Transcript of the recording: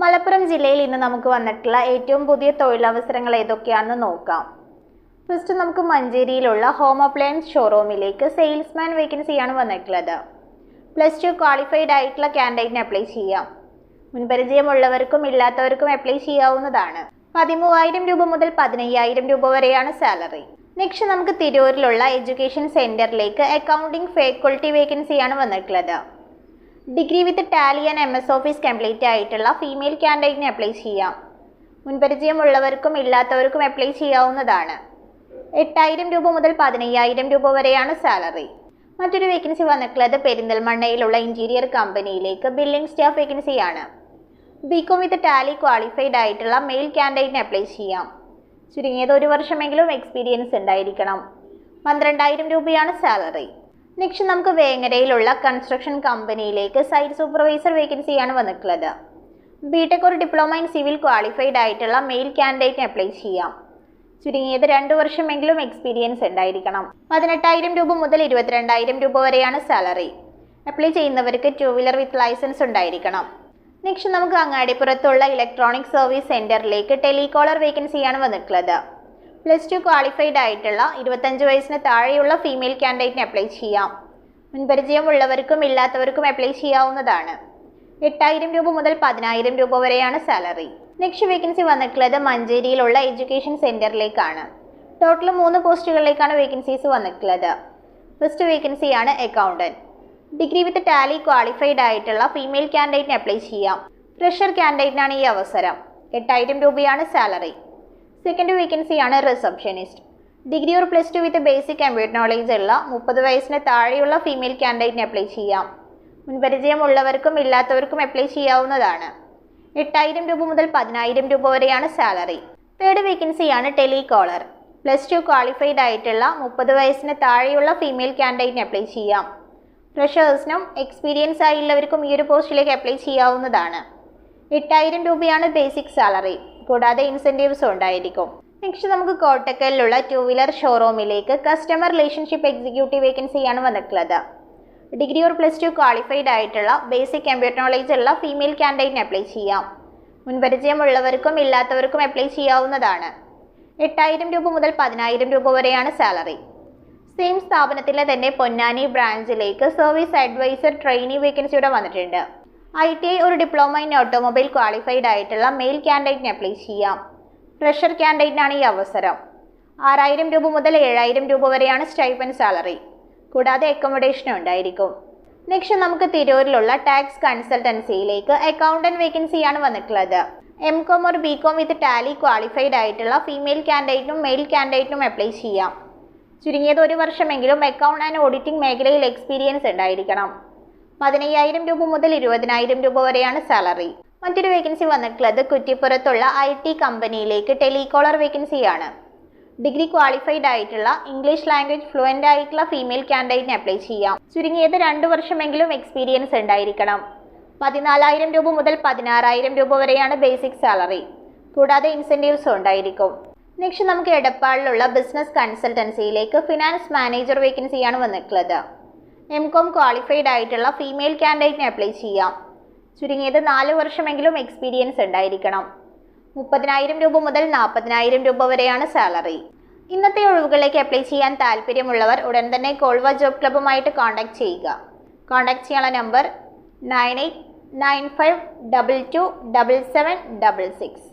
മലപ്പുറം ജില്ലയിൽ ഇന്ന് നമുക്ക് വന്നിട്ടുള്ള ഏറ്റവും പുതിയ തൊഴിലവസരങ്ങൾ ഏതൊക്കെയാണെന്ന് നോക്കാം. ഫസ്റ്റ് നമുക്ക് മഞ്ചേരിയിലുള്ള ഹോം അപ്ലയൻസ് ഷോറൂമിലേക്ക് സെയിൽസ്മാൻ വേക്കൻസിയാണ് വന്നിട്ടുള്ളത്. പ്ലസ് ടു ക്വാളിഫൈഡ് ആയിട്ടുള്ള ക്യാൻഡിഡേറ്റിന് അപ്ലൈ ചെയ്യാം. മുൻപരിചയമുള്ളവർക്കും ഇല്ലാത്തവർക്കും അപ്ലൈ ചെയ്യാവുന്നതാണ്. പതിമൂവായിരം രൂപ മുതൽ പതിനയ്യായിരം രൂപ വരെയാണ് സാലറി നെക്സ്റ്റ് നമുക്ക് തിരൂരിലുള്ള എഡ്യൂക്കേഷൻ സെന്ററിലേക്ക് അക്കൗണ്ടിംഗ് ഫാക്കൾട്ടി വേക്കൻസിയാണ് വന്നിട്ടുള്ളത്. Degree with tally and M S office complete ആയിട്ടുള്ള ഫീമെയിൽ ക്യാൻഡിഡേറ്റിന് അപ്ലൈ ചെയ്യാം. മുൻപരിചയമുള്ളവർക്കും ഇല്ലാത്തവർക്കും അപ്ലൈ ചെയ്യാവുന്നതാണ്. എട്ടായിരം രൂപ മുതൽ പതിനയ്യായിരം രൂപ വരെയാണ് സാലറി മറ്റൊരു വേക്കൻസി വന്നിട്ടുള്ളത് പെരിന്തൽമണ്ണയിലുള്ള ഇന്റീരിയർ കമ്പനിയിലേക്ക് ബില്ലിംഗ് സ്റ്റാഫ് വേക്കൻസിയാണ് B com with tally qualified ആയിട്ടുള്ള മെയിൽ ക്യാൻഡിഡേറ്റിന് അപ്ലൈ ചെയ്യാം. ചുരുങ്ങിയത് ഒരു വർഷമെങ്കിലും എക്സ്പീരിയൻസ് ഉണ്ടായിരിക്കണം. പന്ത്രണ്ടായിരം രൂപയാണ് സാലറി നെക്സ്റ്റ് നമുക്ക് വേങ്ങരയിലുള്ള കൺസ്ട്രക്ഷൻ കമ്പനിയിലേക്ക് സൈറ്റ് സൂപ്പർവൈസർ വേക്കൻസിയാണ് വന്നിട്ടുള്ളത്. ബിടെക് ഒരു ഡിപ്ലോമ ഇൻ സിവിൽ ക്വാളിഫൈഡ് ആയിട്ടുള്ള മെയിൽ ക്യാൻഡിഡേറ്റിന് അപ്ലൈ ചെയ്യാം. ചുരുങ്ങിയത് രണ്ട് വർഷമെങ്കിലും എക്സ്പീരിയൻസ് ഉണ്ടായിരിക്കണം. പതിനെട്ടായിരം രൂപ മുതൽ ഇരുപത്തിരണ്ടായിരം രൂപ വരെയാണ് സാലറി അപ്ലൈ ചെയ്യുന്നവർക്ക് ടു വീലർ വിത്ത് ലൈസൻസ് ഉണ്ടായിരിക്കണം. നെക്സ്റ്റ് നമുക്ക് അങ്ങാടിപ്പുറത്തുള്ള ഇലക്ട്രോണിക് സർവീസ് സെന്ററിലേക്ക് ടെലികോളർ വേക്കൻസിയാണ് വന്നിട്ടുള്ളത്. പ്ലസ് ടു ക്വാളിഫൈഡ് ആയിട്ടുള്ള ഇരുപത്തഞ്ച് വയസ്സിന് താഴെയുള്ള ഫീമെയിൽ ക്യാൻഡിഡേറ്റിന് അപ്ലൈ ചെയ്യാം. മുൻപരിചയമുള്ളവർക്കും ഇല്ലാത്തവർക്കും അപ്ലൈ ചെയ്യാവുന്നതാണ്. എട്ടായിരം രൂപ മുതൽ പതിനായിരം രൂപ വരെയാണ് സാലറി നെക്സ്റ്റ് വേക്കൻസി വന്നിട്ടുള്ളത് മഞ്ചേരിയിലുള്ള എഡ്യൂക്കേഷൻ സെന്ററിലേക്കാണ് ടോട്ടൽ മൂന്ന് പോസ്റ്റുകളിലേക്കാണ് വേക്കൻസീസ് വന്നിട്ടുള്ളത്. ഫസ്റ്റ് വേക്കൻസിയാണ് accountant degree with tally qualified ആയിട്ടുള്ള ഫീമെയിൽ ക്യാൻഡിഡേറ്റിന് അപ്ലൈ ചെയ്യാം. ഫ്രഷർ ക്യാൻഡിഡേറ്റിനാണ് ഈ അവസരം. എട്ടായിരം രൂപയാണ് സാലറി സെക്കൻഡ് വേക്കൻസിയാണ് receptionist degree or plus two with basic computer knowledge ഉള്ള മുപ്പത് വയസ്സിന് താഴെയുള്ള ഫീമെയിൽ ക്യാൻഡിഡേറ്റിന് അപ്ലൈ ചെയ്യാം. മുൻപരിചയമുള്ളവർക്കും ഇല്ലാത്തവർക്കും അപ്ലൈ ചെയ്യാവുന്നതാണ്. എട്ടായിരം രൂപ മുതൽ പതിനായിരം രൂപ വരെയാണ് സാലറി തേർഡ് വേക്കൻസിയാണ് ടെലികോളർ പ്ലസ് ടു ക്വാളിഫൈഡ് ആയിട്ടുള്ള മുപ്പത് വയസ്സിന് താഴെയുള്ള ഫീമെയിൽ ക്യാൻഡിഡേറ്റിന് അപ്ലൈ ചെയ്യാം. ഫ്രഷേഴ്സിനും എക്സ്പീരിയൻസ് ആയുള്ളവർക്കും ഈ ഒരു പോസ്റ്റിലേക്ക് അപ്ലൈ ചെയ്യാവുന്നതാണ്. എട്ടായിരം രൂപയാണ് ബേസിക് സാലറി കൂടാതെ ഇൻസെന്റീവ്സും ഉണ്ടായിരിക്കും. നെക്സ്റ്റ് നമുക്ക് കോട്ടക്കലിലുള്ള ടു വീലർ ഷോറൂമിലേക്ക് കസ്റ്റമർ റിലേഷൻഷിപ്പ് എക്സിക്യൂട്ടീവ് വേക്കൻസിയാണ് വന്നിട്ടുള്ളത്. Degree or plus two qualified ആയിട്ടുള്ള ബേസിക് കമ്പ്യൂട്ടർ നോളേജ് ഉള്ള ഫീമെയിൽ ക്യാൻഡിഡേറ്റിന് അപ്ലൈ ചെയ്യാം. മുൻപരിചയമുള്ളവർക്കും ഇല്ലാത്തവർക്കും അപ്ലൈ ചെയ്യാവുന്നതാണ്. എട്ടായിരം രൂപ മുതൽ പതിനായിരം രൂപ വരെയാണ് സാലറി സെയിം സ്ഥാപനത്തിലെ തന്നെ പൊന്നാനി ബ്രാഞ്ചിലേക്ക് സർവീസ് അഡ്വൈസർ ട്രെയിനി വേക്കൻസിയുടെ വന്നിട്ടുണ്ട്. ഐ ടി ഐ ഒരു ഡിപ്ലോമ ഇൻ ഓട്ടോമൊബൈൽ ക്വാളിഫൈഡ് ആയിട്ടുള്ള മെയിൽ ക്യാൻഡിഡേറ്റിന് അപ്ലൈ ചെയ്യാം. ഫ്രഷർ ക്യാൻഡിഡേറ്റിനാണ് ഈ അവസരം. ആറായിരം രൂപ മുതൽ ഏഴായിരം രൂപ വരെയാണ് സ്റ്റൈപ്പൻ സാലറി കൂടാതെ അക്കോമഡേഷനും ഉണ്ടായിരിക്കും. നെക്സ്റ്റ് നമുക്ക് തിരൂരിലുള്ള ടാക്സ് കൺസൾട്ടൻസിയിലേക്ക് അക്കൗണ്ടന്റ് വേക്കൻസിയാണ് വന്നിട്ടുള്ളത്. എം കോം ഒരു B com with tally qualified ആയിട്ടുള്ള ഫീമെയിൽ ക്യാൻഡിഡേറ്റിനും മെയിൽ ക്യാൻഡിഡേറ്റിനും അപ്ലൈ ചെയ്യാം. ചുരുങ്ങിയത് ഒരു വർഷമെങ്കിലും അക്കൗണ്ട് ആൻഡ് ഓഡിറ്റിംഗ് മേഖലയിൽ എക്സ്പീരിയൻസ് ഉണ്ടായിരിക്കണം. പതിനയ്യായിരം രൂപ മുതൽ ഇരുപതിനായിരം രൂപ വരെയാണ് സാലറി മറ്റൊരു വേക്കൻസി വന്നിട്ടുള്ളത് കുറ്റിപ്പുറത്തുള്ള ഐ ടി കമ്പനിയിലേക്ക് ടെലികോളർ വേക്കൻസിയാണ് ഡിഗ്രി ക്വാളിഫൈഡ് ആയിട്ടുള്ള ഇംഗ്ലീഷ് ലാംഗ്വേജ് ഫ്ലുവന്റ് ആയിട്ടുള്ള ഫീമെയിൽ ക്യാൻഡിഡേറ്റിന് അപ്ലൈ ചെയ്യാം. ചുരുങ്ങിയത് രണ്ട് വർഷമെങ്കിലും എക്സ്പീരിയൻസ് ഉണ്ടായിരിക്കണം. പതിനാലായിരം രൂപ മുതൽ പതിനാറായിരം രൂപ വരെയാണ് ബേസിക് സാലറി കൂടാതെ ഇൻസെന്റീവ്സും ഉണ്ടായിരിക്കും. നെക്സ്റ്റ് നമുക്ക് എടപ്പാളിലുള്ള ബിസിനസ് കൺസൾട്ടൻസിയിലേക്ക് ഫിനാൻസ് മാനേജർ വേക്കൻസിയാണ് വന്നിട്ടുള്ളത്. എം കോം ക്വാളിഫൈഡ് ആയിട്ടുള്ള ഫീമെയിൽ കാൻഡിഡേറ്റിന് അപ്ലൈ ചെയ്യാം. ചുരുങ്ങിയത് നാല് വർഷമെങ്കിലും എക്സ്പീരിയൻസ് ഉണ്ടായിരിക്കണം. മുപ്പതിനായിരം രൂപ മുതൽ നാൽപ്പതിനായിരം രൂപ വരെയാണ് സാലറി ഇന്നത്തെ ഒഴിവുകളിലേക്ക് അപ്ലൈ ചെയ്യാൻ താല്പര്യമുള്ളവർ ഉടൻ തന്നെ കോൾവ ജോബ് ക്ലബ്ബുമായിട്ട് കോൺടാക്ട് ചെയ്യുക. കോൺടാക്ട് ചെയ്യാനുള്ള number nine eight nine five double two double seven double six